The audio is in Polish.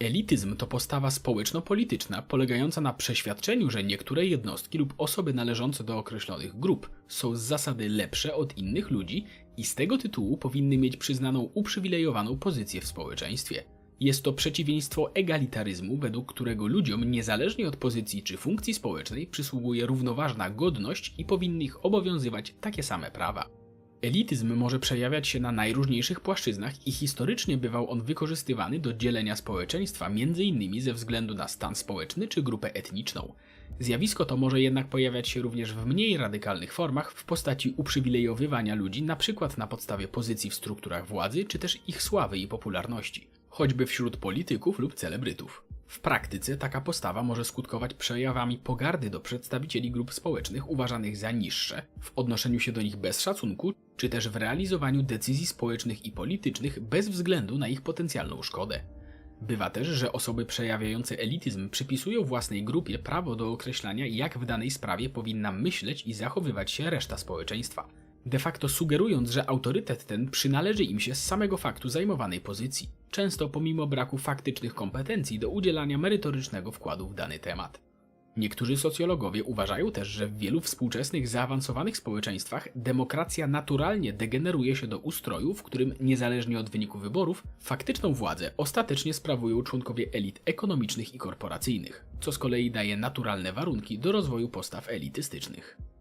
Elityzm to postawa społeczno-polityczna polegająca na przeświadczeniu, że niektóre jednostki lub osoby należące do określonych grup są z zasady lepsze od innych ludzi i z tego tytułu powinny mieć przyznaną uprzywilejowaną pozycję w społeczeństwie. Jest to przeciwieństwo egalitaryzmu, według którego ludziom, niezależnie od pozycji czy funkcji społecznej, przysługuje równoważna godność i powinny ich obowiązywać takie same prawa. Elityzm może przejawiać się na najróżniejszych płaszczyznach i historycznie bywał on wykorzystywany do dzielenia społeczeństwa m.in. ze względu na stan społeczny czy grupę etniczną. Zjawisko to może jednak pojawiać się również w mniej radykalnych formach w postaci uprzywilejowywania ludzi np. na podstawie pozycji w strukturach władzy czy też ich sławy i popularności, choćby wśród polityków lub celebrytów. W praktyce taka postawa może skutkować przejawami pogardy do przedstawicieli grup społecznych uważanych za niższe, w odnoszeniu się do nich bez szacunku, czy też w realizowaniu decyzji społecznych i politycznych bez względu na ich potencjalną szkodę. Bywa też, że osoby przejawiające elityzm przypisują własnej grupie prawo do określania, jak w danej sprawie powinna myśleć i zachowywać się reszta społeczeństwa, de facto sugerując, że autorytet ten przynależy im się z samego faktu zajmowanej pozycji, często pomimo braku faktycznych kompetencji do udzielania merytorycznego wkładu w dany temat. Niektórzy socjologowie uważają też, że w wielu współczesnych zaawansowanych społeczeństwach demokracja naturalnie degeneruje się do ustroju, w którym niezależnie od wyniku wyborów, faktyczną władzę ostatecznie sprawują członkowie elit ekonomicznych i korporacyjnych, co z kolei daje naturalne warunki do rozwoju postaw elitystycznych.